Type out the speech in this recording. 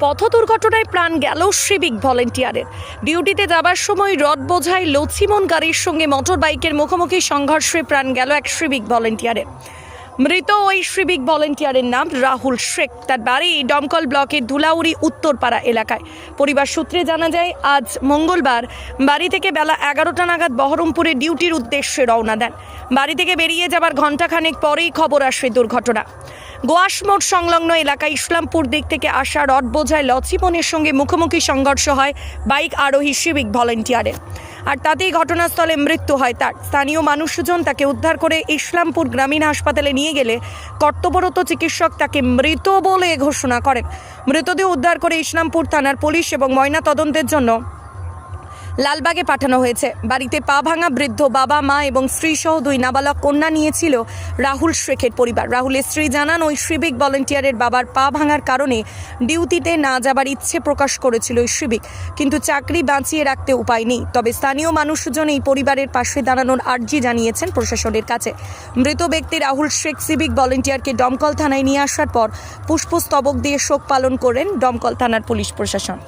পথ দুর্ঘটনায় প্রাণ গেল সিভিক ভলেন্টিয়ারের। ডিউটিতে যাবার সময় রড বোঝাই লছিমন গাড়ির সঙ্গে মোটর বাইকের মুখোমুখি সংঘর্ষে প্রাণ গেল এক সিভিক ভলেন্টিয়ারের। মৃত ওই সিভিক ভলেন্টিয়ারের নাম রাহুল শেখ। তার বাড়ি দমকল ব্লকের ধুলাউড়ি উত্তরপাড়া এলাকায়। পরিবার সূত্রে জানা যায়, আজ মঙ্গলবার বাড়ি থেকে বেলা এগারোটা নাগাদ বহরমপুরে ডিউটির উদ্দেশ্যে রওনা দেন। বাড়ি থেকে বেরিয়ে যাবার ঘণ্টাখানেক পরেই খবর আসে দুর্ঘটনা। গোয়াস মোড় সংলগ্ন এলাকায় ইসলামপুর দিক থেকে আসা রড বোঝায় লচিমনের সঙ্গে মুখোমুখি সংঘর্ষ হয় বাইক আরোহী সিভিক ভলেন্টিয়ারের আর তাতেই ঘটনাস্থলে মৃত্যু হয় তার। স্থানীয় মানুষজন তাকে উদ্ধার করে ইসলামপুর গ্রামীণ হাসপাতালে নিয়ে গেলে কর্তব্যরত চিকিৎসক তাকে মৃত বলে ঘোষণা করেন। মৃতদেহ উদ্ধার করে ইসলামপুর থানার পুলিশ এবং ময়না তদন্তের জন্য লালবাগে পাঠানো হয়েছে। বাড়িতে পা ভাঙা বৃদ্ধ বাবা, মা এবং স্ত্রীসহ দুই নাবালক কন্যা নিয়েছিল রাহুল শেখের পরিবার। রাহুলের স্ত্রী জানান, ওই সিভিক ভলেন্টিয়ারের বাবার পা ভাঙার কারণে ডিউটিতে না যাবার ইচ্ছে প্রকাশ করেছিল ওই সিভিক। কিন্তু চাকরি বাঁচিয়ে রাখতে উপায় নেই। তবে স্থানীয় মানুষজন এই পরিবারের পাশে দাঁড়ানোর আর্জি জানিয়েছেন প্রশাসনের কাছে। মৃত ব্যক্তি রাহুল শেখ সিভিক ভলেন্টিয়ারকে দমকল থানায় নিয়ে আসার পর পুষ্পস্তবক দিয়ে শোক পালন করেন দমকল থানার পুলিশ প্রশাসন।